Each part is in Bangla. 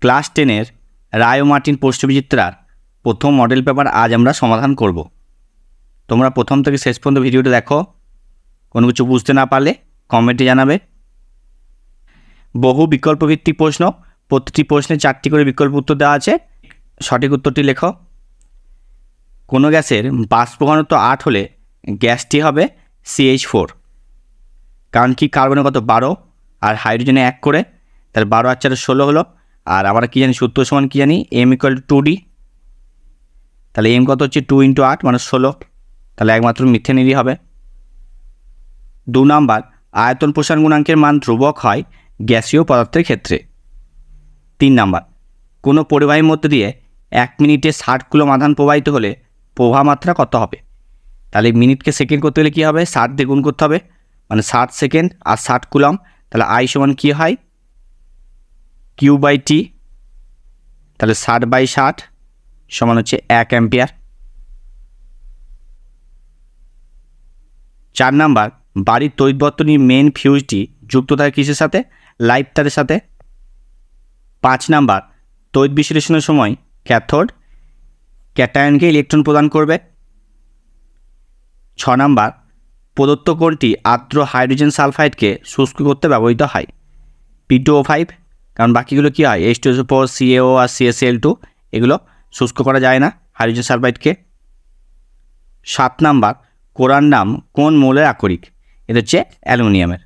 ক্লাস টেনের রায় ও মার্টিন প্রশ্নবিচিত্রার প্রথম মডেল পেপার আজ আমরা সমাধান করব। তোমরা প্রথম থেকে শেষ পর্যন্ত ভিডিওটা দেখো। কোনো কিছু বুঝতে না পারলে কমেন্টে জানাবে। বহু বিকল্পভিত্তিক প্রশ্ন, প্রতিটি প্রশ্নে চারটি করে বিকল্প উত্তর দেওয়া আছে। সঠিক উত্তরটি লেখো। কোনো গ্যাসের বাষ্প ঘনত্ব আট হলে গ্যাসটি হবে সিএইচ ফোর কারণ কি কার্বনের কত? বারো। আর হাইড্রোজেনে এক করে। তাহলে বারো আর চারে ষোলো হলো আর আমরা কী জানি সূত্র সমান কী জানি? এম ইকুয়াল টু ডি তাহলে এম কত হচ্ছে? টু ইন্টু আট মানে ষোলো। তাহলে একমাত্র মিথ্যে মিথেনেরই হবে। দু নাম্বার, আয়তন প্রসারণ গুণাঙ্কের মান ধ্রুবক হয় গ্যাসীয় পদার্থের ক্ষেত্রে। তিন নাম্বার, কোনো পরিবাহীর মধ্যে দিয়ে এক মিনিটে ষাট কুলম আধান প্রবাহিত হলে প্রবাহ মাত্রা কত হবে? তাহলে মিনিটকে সেকেন্ড করতে হলে কী হবে? ষাট দিয়ে গুণ করতে হবে। মানে ষাট সেকেন্ড আর ষাট কুলম তাহলে আই সমান কী হয়? কিউ বাই টি তাহলে ষাট বাই ষাট সমান হচ্ছে এক অ্যাম্পিয়ার। চার নাম্বার, বাড়ির তৈবর্তনীর মেন ফিউজটি যুক্ত থাকে কিসের সাথে? লাইভ তারের সাথে। পাঁচ নাম্বার তৈত বিশ্লেষণের সময় ক্যাথোড ক্যাটায়নকে ইলেকট্রন প্রদান করবে। ছ নাম্বার, প্রদত্ত কোণটি আর্দ্র হাইড্রোজেন সালফাইডকে শুষ্ক করতে ব্যবহৃত হয়। পি টু ও ফাইভ কারণ বাকিগুলো কী হয়? H two S four C A O R CSL two এগুলো শুষ্ক করা যায় না, হাইড্রোজেন সালফাইডকে। সাত নাম্বার কোরআন নাম কোন মৌলের আকরিক? এটা হচ্ছে অ্যালুমিনিয়ামের।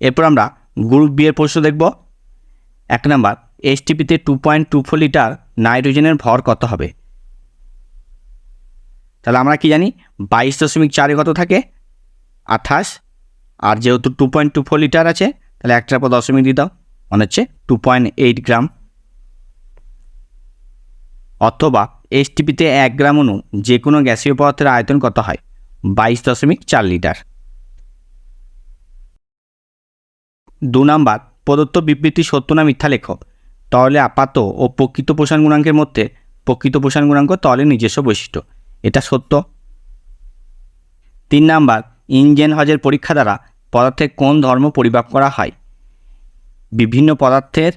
এরপর আমরা গ্রুপ বি এর প্রশ্ন দেখব। এক number এইচটিপিতে two point two four litre নাইট্রোজেনের ভর কত হবে? তাহলে আমরা কি জানি? বাইশ দশমিক চারে কত থাকে? আঠাশ। আর যেহেতু two point two four litre আছে তাহলে একটার পর দশমিক দিয়ে দাও। মানে হচ্ছে টু পয়েন্ট এইট গ্রাম অথবা এইচটিপিতে এক গ্রাম অনু যে কোনো গ্যাসীয় পদার্থের আয়তন কত হয়? বাইশ দশমিক চার লিটার। দু নাম্বার, প্রদত্ত বিবৃতি সত্য না মিথ্যা লেখ। তরলে আপাত ও প্রকৃত পোষণ গুণাঙ্কের মধ্যে প্রকৃত পোষণ গুণাঙ্ক তরলের নিজস্ব বৈশিষ্ট্য। এটা সত্য। তিন নাম্বার, ইঞ্জেন হজের পরীক্ষা দ্বারা পদার্থের কোন ধর্ম পরিমাপ করা হয়? বিভিন্ন পদার্থের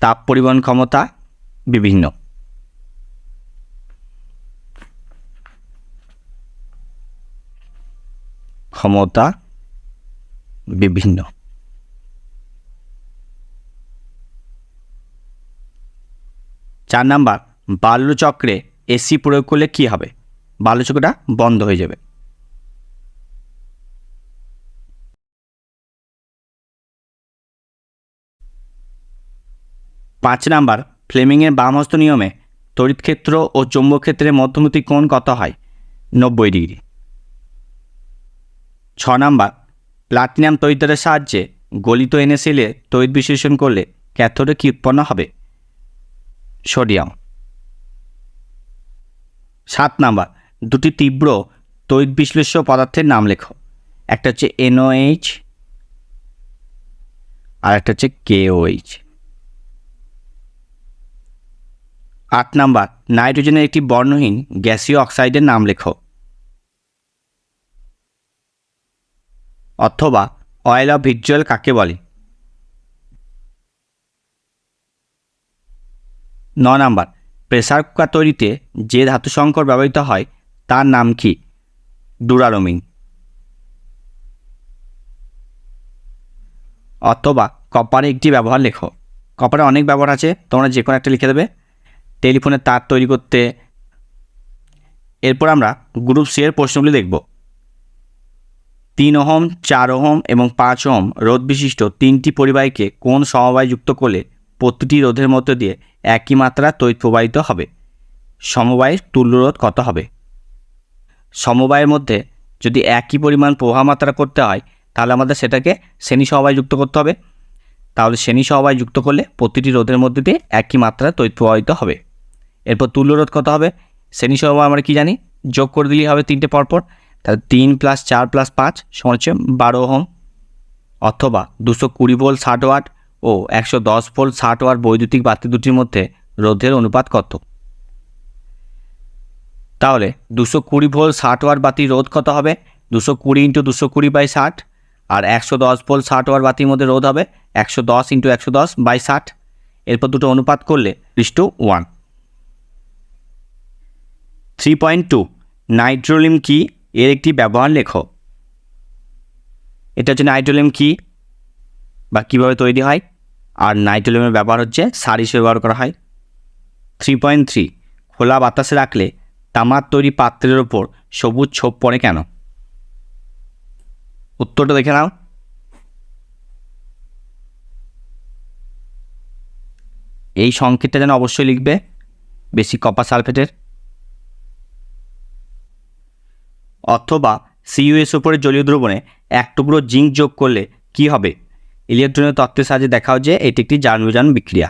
তাপ পরিবহন ক্ষমতা বিভিন্ন। ক্ষমতা বিভিন্ন। চার নাম্বার, বাল্যচক্রে এসি প্রয়োগ করলে কী হবে? বাল্যচক্রটা বন্ধ হয়ে যাবে। পাঁচ নাম্বার, ফ্লেমিংয়ের বামহস্ত নিয়মে তড়িৎক্ষেত্র ও চৌম্বক ক্ষেত্রের মধ্যবর্তী কোণ কত হয়? নব্বই ডিগ্রি। ছ নাম্বার, প্লাটিনাম তৈতারের সাহায্যে গলিত এনএসএলে তড়িৎ বিশ্লেষণ করলে ক্যাথোডে কী উৎপন্ন হবে? সোডিয়াম। সাত নাম্বার, দুটি তীব্র তড়িৎ বিশ্লেষ্য পদার্থের নাম লেখো। একটা হচ্ছে এনওএইচ আর একটা হচ্ছে কেওএইচ। আট নাম্বার, নাইট্রোজেনের একটি বর্ণহীন গ্যাসীয় অক্সাইডের নাম লেখো। অথবা অয়েল অফ ভিজুয়াল কাকে বলে? ন নাম্বার, প্রেসার কুকার তৈরিতে যে ধাতু সংকর ব্যবহৃত হয়, তার নাম কি? ডুরালোমিন অথবা কপারে একটি ব্যবহার লেখো। কপারে অনেক ব্যবহার আছে, তোমরা যে কোনো একটা লিখে দেবে। টেলিফোনের তার তৈরি করতে। এরপর আমরা গ্রুপ সি এর প্রশ্নগুলি দেখব। তিন ওহম, চার ওহম এবং পাঁচ ওহম রোধ বিশিষ্ট তিনটি পরিবাহীকে কোন সমবায় যুক্ত করলে প্রতিটি রোধের মধ্য দিয়ে একই মাত্রা তড়িৎ প্রবাহিত হবে? সমবায়ের তুল্যরোধ কত হবে? সমবায়ের মধ্যে যদি একই পরিমাণ প্রবাহ মাত্রা করতে হয়, তাহলে আমাদের সেটাকে শ্রেণি সমবায় যুক্ত করতে হবে। তাহলে শ্রেণি সমবায় যুক্ত করলে প্রতিটি রোধের মধ্যে দিয়ে একই মাত্রা তড়িৎ প্রবাহিত হবে। এরপর তুল্যরোধ কত হবে? শ্রেণি সমবায় আমরা কি জানি? যোগ করে দিলেই হবে তিনটে পরপর। তাহলে তিন প্লাস চার প্লাস পাঁচ সমান হচ্ছে বারো ওহম। অথবা দুশো কুড়ি ভোল্ট ষাট ওয়াট ও একশো দশ ভোল্ট ষাট ওয়াট বৈদ্যুতিক বাতি দুটির মধ্যে রোধের অনুপাত কত? তাহলে দুশো কুড়ি ভোল্ট ষাট ওয়াট বাতি রোধ কত হবে? দুশো কুড়ি ইন্টু দুশো কুড়ি বাই ষাট আর একশো দশ ভোল ষাট ওয়ার বাতির মধ্যে রোধ হবে একশো দশ ইন্টু একশো দশ বাই ষাট। এরপর দুটো অনুপাত করলে is to one three point two Nitrolim কি এর একটি ব্যবহার লেখো। এটা হচ্ছে নাইট্রোলিম কি বা কীভাবে তৈরি হয়? আর নাইট্রোলিয়ামের ব্যবহার হচ্ছে সার হিসেবে ব্যবহার করা হয়। থ্রি পয়েন্ট থ্রি খোলা বাতাসে রাখলে তামার তৈরি পাত্রের ওপর সবুজ ছোপ পড়ে কেন? উত্তরটা দেখে নাও। এই সংকেতটা যেন অবশ্যই লিখবে, বেশি কপার সালফেটের অথবা সিইউএস উপরে জলীয় দ্রবণে এক টুকরো জিঙ্ক যোগ করলে কি হবে? ইলেকট্রনের তত্ত্বের সাহায্যে দেখাও যে এটি একটি জার্মবিজান বিক্রিয়া।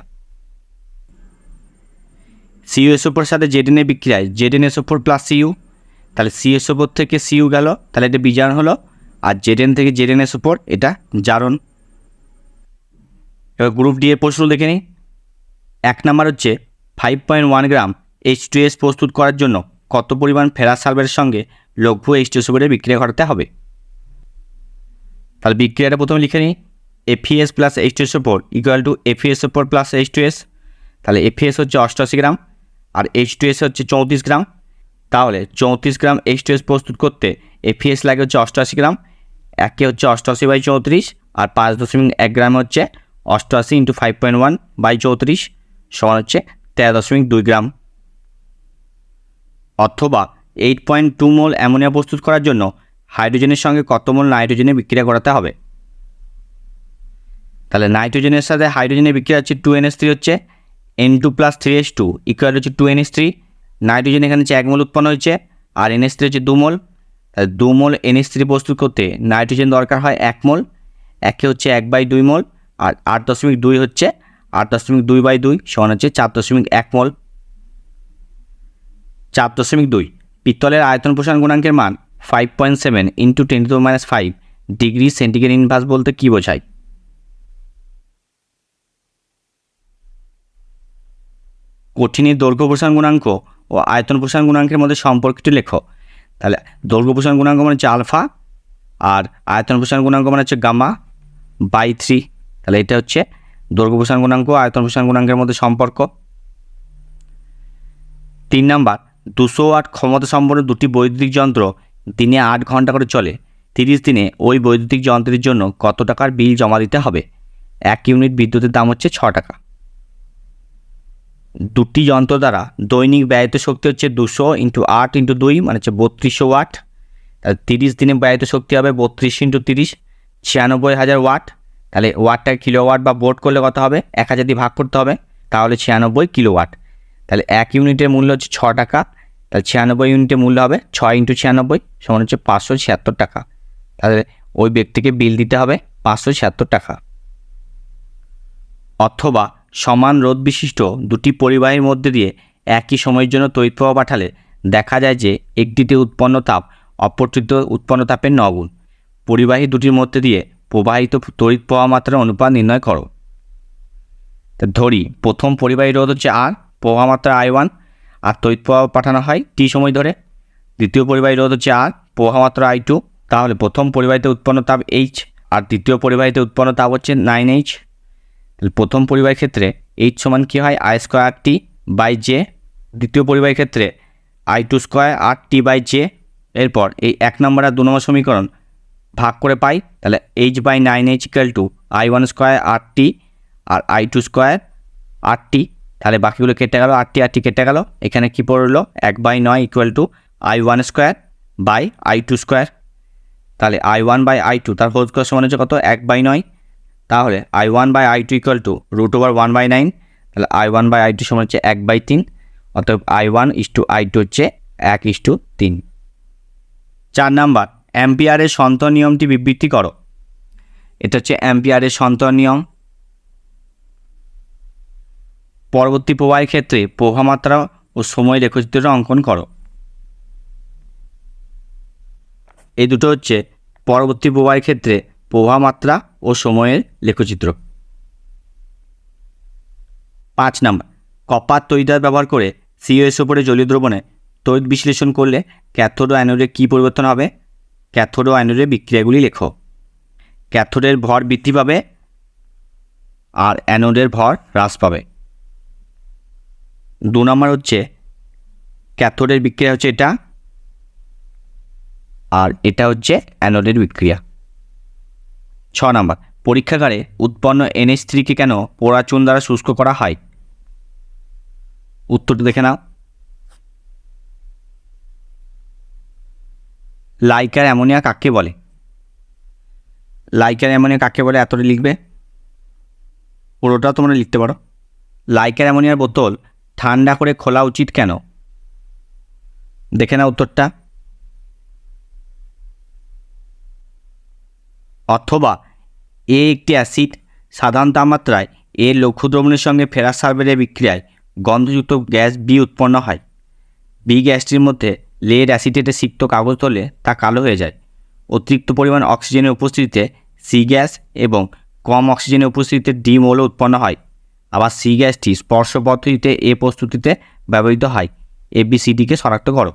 সিইউএস উপর সাথে জেডেনের বিক্রিয়ায় জেডেনএস ওপর প্লাস সিইউ তাহলে সিএস ওপর থেকে সিইউ গেল, তাহলে এটা বিজারণ হলো, আর জেডেন থেকে জেডেনএস ওপর এটা জারণ। এবার গ্রুপ ডি এর প্রশ্ন দেখে নিই। এক নাম্বার হচ্ছে five point one gram H two S প্রস্তুত করার জন্য কত পরিমাণ ফেরাস সালফেটের সঙ্গে লঘু এইচ এসের বিক্রিয়া ঘটাতে হবে। তাহলে বিক্রিয়াটা প্রথমে লিখে নিই। FeS plus H two S ওপর equal to FeS four plus H two S তাহলে এফিএস হচ্ছে অষ্টআশি গ্রাম আর এইচ টু এস হচ্ছে চৌত্রিশ গ্রাম। তাহলে চৌত্রিশ গ্রাম এইচ টু এস প্রস্তুত করতে এফিএস লাগে হচ্ছে অষ্টআশি গ্রাম, একে হচ্ছে অষ্টআশি বাই চৌত্রিশ আর পাঁচ দশমিক এক গ্রাম হচ্ছে অষ্টআশি into five point one by চৌত্রিশ সমান হচ্ছে তেরো দশমিক দুই গ্রাম। অথবা eight point two mole ammonia প্রস্তুত করার জন্য হাইড্রোজেনের সঙ্গে কত মোল নাইট্রোজেনে বিক্রিয়া করাতে হবে? তাহলে নাইট্রোজেনের সাথে হাইড্রোজেনের বিক্রিয়া হচ্ছে টু এন এস থ্রি হচ্ছে N two plus three S two equal হচ্ছে two N S three. Nitrogen এখানে হচ্ছে এক মোল উৎপন্ন হয়েছে আর এন এস থ্রি হচ্ছে দু মোল। তাহলে দু মোল এন এস থ্রি প্রস্তুত করতে নাইট্রোজেন দরকার হয় এক মোল। একে হচ্ছে এক বাই দুই মোল আর আট দশমিক দুই হচ্ছে আট দশমিক দুই বাই দুই সমান হচ্ছে চার দশমিক এক মোল। চার দশমিক দুই। পিত্তলের আয়তন প্রসারণ গুণাঙ্কের মান five point seven into ten to minus five degree centigrade inverse বলতে কী বোঝায়? কঠিনের দৈর্ঘ্য প্রসারণ গুণাঙ্ক ও আয়তন প্রসারণ গুণাঙ্কের মধ্যে সম্পর্কটি লেখো। তাহলে দৈর্ঘ্য প্রসারণ গুণাঙ্ক মানে হচ্ছে আলফা আর আয়তন প্রসারণ গুণাঙ্ক মানে হচ্ছে গামা বাই থ্রি। তাহলে এটা হচ্ছে দৈর্ঘ্য প্রসারণ গুণাঙ্ক আয়তন প্রসারণ গুণাঙ্কের মধ্যে সম্পর্ক। তিন নাম্বার দুশো ওয়াট ক্ষমতা সম্পন্ন দুটি বৈদ্যুতিক যন্ত্র দিনে আট ঘণ্টা করে চলে। তিরিশ দিনে ওই বৈদ্যুতিক যন্ত্রের জন্য কত টাকার বিল জমা দিতে হবে? এক ইউনিট বিদ্যুতের দাম হচ্ছে ছ টাকা। দুটি যন্ত্র দ্বারা দৈনিক ব্যয়িত শক্তি হচ্ছে দুশো ইন্টু আট ইন্টু দুই মানে হচ্ছে বত্রিশশো ওয়াট। তাহলে তিরিশ দিনে ব্যয়িত শক্তি হবে বত্রিশ ইন্টু তিরিশ, ছিয়ানব্বই হাজার ওয়াট। তাহলে ওয়াটটা কিলো ওয়াট বা বোর্ড করলে কত হবে? এক হাজার দিয়ে ভাগ করতে হবে, তাহলে ছিয়ানব্বই কিলো ওয়াট তাহলে এক ইউনিটের মূল্য হচ্ছে ছ টাকা, তাহলে ছিয়ানব্বই ইউনিটের মূল্য হবে ছয় ইন্টু ছিয়ানব্বই সমান হচ্ছে পাঁচশো ছিয়াত্তর টাকা। তাহলে ওই ব্যক্তিকে বিল দিতে হবে পাঁচশো ছিয়াত্তর টাকা। অথবা সমান রোধ বিশিষ্ট দুটি পরিবাহীর মধ্যে দিয়ে একই সময়ের জন্য তড়িৎ পাঠালে দেখা যায় যে একটিতে উৎপন্ন তাপ অপরটিতে উৎপন্ন তাপের নগুণ। পরিবাহী দুটির মধ্যে দিয়ে প্রবাহিত তড়িৎ প্রবাহ মাত্রার অনুপাত নির্ণয় করো। ধরি, প্রথম পরিবাহী রোধ হচ্ছে আর প্রবাহ মাত্রা আই ওয়ান আর তড়িৎ প্রবাহ পাঠানো হয় টি সময় ধরে। দ্বিতীয় পরিবাহী রোধ হচ্ছে আর প্রবাহ মাত্রা আই টু। তাহলে প্রথম পরিবাহীতে উৎপন্ন তাপ এইচ আর দ্বিতীয় পরিবাহীতে উৎপন্ন তাপ হচ্ছে নাইন এইচ তাহলে প্রথম পরিবাহীর ক্ষেত্রে এইচ সমান কী হয়? I square T by J দ্বিতীয় পরিবাহীর ক্ষেত্রে I two square R T by J এরপর এই এক নম্বর আর দু নম্বর সমীকরণ ভাগ করে পাই, তাহলে H by nine H equal to I one square R T R I two square R T তাহলে বাকিগুলো কেটে গেল, আটটি আটটি কেটে গেল। এখানে কী পড়ল? এক বাই নয় equal to I one square by I two square তাহলে I one by I two তার হোল স্কোয়ার সমান হচ্ছে কত? এক বাই নয়। তাহলে I one by I two equal to root over one by nine তাহলে I one by I two সমান হচ্ছে এক বাই তিন। অতএব I one is to I two হচ্ছে এক ইস টু তিন। চার নাম্বার, অ্যাম্পিয়ারের সন্তর নিয়মটি বিবৃতি করো। এটা হচ্ছে অ্যাম্পিয়ারের সন্তর নিয়ম। পরবর্তী প্রবাহের ক্ষেত্রে প্রভামাত্রা ও সময় রেখচিত্রটা অঙ্কন করো। এই দুটো হচ্ছে পরবর্তী প্রবাহের ক্ষেত্রে প্রভামাত্রা ও সময়ের লেখচিত্র পাঁচ নাম্বার কপার তৈদার ব্যবহার করে সিওএস ওপরে জলীয় দ্রবণে তড়িৎ বিশ্লেষণ করলে ক্যাথোড ও অ্যানোডে কী পরিবর্তন হবে? ক্যাথোড ও বিক্রিয়াগুলি লেখো। ক্যাথোডের ভর বৃদ্ধি পাবে আর অ্যানোডের ভর হ্রাস পাবে। দু নম্বর হচ্ছে ক্যাথোডের বিক্রিয়া হচ্ছে এটা, আর এটা হচ্ছে অ্যানোডের বিক্রিয়া। ছ নম্বর, পরীক্ষাগারে উৎপন্ন এনএস থ্রিকে কেন পোড়াচুন দ্বারা শুষ্ক করা হয়? উত্তরটা দেখে নাও। লাইকার অ্যামোনিয়া কাকে বলে? লাইকার অ্যামোনিয়া কাকে বলে? এতটা লিখবে। পুরোটাও তোমরা লিখতে পারো। লাইকার অ্যামোনিয়ার বোতল ঠান্ডা করে খোলা উচিত কেন? দেখে না উত্তরটা। অথবা, এ একটি অ্যাসিড সাধারণ তাপমাত্রায় এর লক্ষ্য দ্রবণের সঙ্গে ফেরাস সালফেটের বিক্রিয়ায় গন্ধযুক্ত গ্যাস বি উৎপন্ন হয়। বি গ্যাসটির মধ্যে লেড অ্যাসিটেটে সিক্ত কাগজ তোলে তা কালো হয়ে যায়। অতিরিক্ত পরিমাণ অক্সিজেনের উপস্থিতিতে সি গ্যাস এবং কম অক্সিজেনের উপস্থিতিতে ডি মৌল উৎপন্ন হয়। আবার সি গ্যাসটি স্পর্শ পদ্ধতিতে এ প্রস্তুতিতে ব্যবহৃত হয়। এ বি সি ডিকে শনাক্ত করো।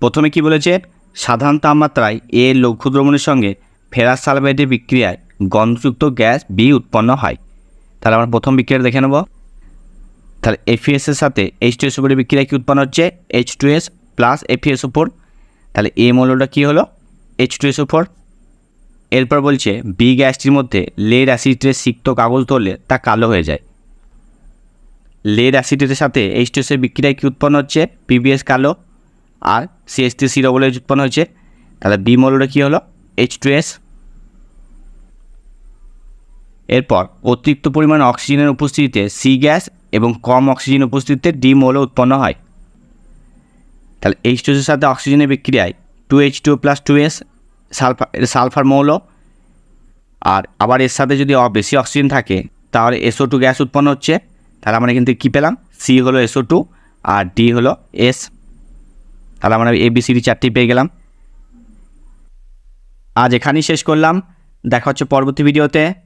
প্রথমে কি বলেছে? সাধারণ তাপমাত্রায় এ লঘু দ্রবণের সঙ্গে ফেরাস সালফাইডের বিক্রিয়ায় গন্ধযুক্ত গ্যাস বি উৎপন্ন হয়। তাহলে আমরা প্রথম বিক্রিয়া দেখে নেব। তাহলে এফিএস এর সাথে এইচ টু এস উপরের বিক্রিয়া কি উৎপন্ন হচ্ছে? H two S plus FeS উপর। তাহলে এ মৌলটা কী হলো? এইচ টু এস উপর। এরপর বলছে বি গ্যাসটির মধ্যে লেড অ্যাসিডের সিক্ত কাগজ ধরলে তা কালো হয়ে যায়। লেড অ্যাসিডের সাথে এইচ টু এসের বিক্রিয়ায় কী উৎপন্ন হচ্ছে? পিবিএস কালো আর CS three C double H উৎপন্ন হয়েছে তাহলে বি মৌলটা কী হলো? এইচ টু এস এরপর অতিরিক্ত পরিমাণ অক্সিজেনের উপস্থিতিতে সি গ্যাস এবং কম অক্সিজেন উপস্থিতিতে ডি মৌল উৎপন্ন হয়। তাহলে এইচ টু এর সাথে অক্সিজেনের বিক্রিয়ায় two H two plus two S sulphur sulphur মৌল। আর আবার এর সাথে যদি বেশি অক্সিজেন থাকে, তাহলে এসও টু গ্যাস উৎপন্ন হচ্ছে। তাহলে আমরা কিন্তু কী পেলাম? সি হলো এসও টু আর ডি হলো এস তাহলে আমরা এবিসিডি চারটি পেয়ে গেলাম। আজ এখানেই শেষ করলাম। দেখা হচ্ছে পরবর্তী ভিডিওতে।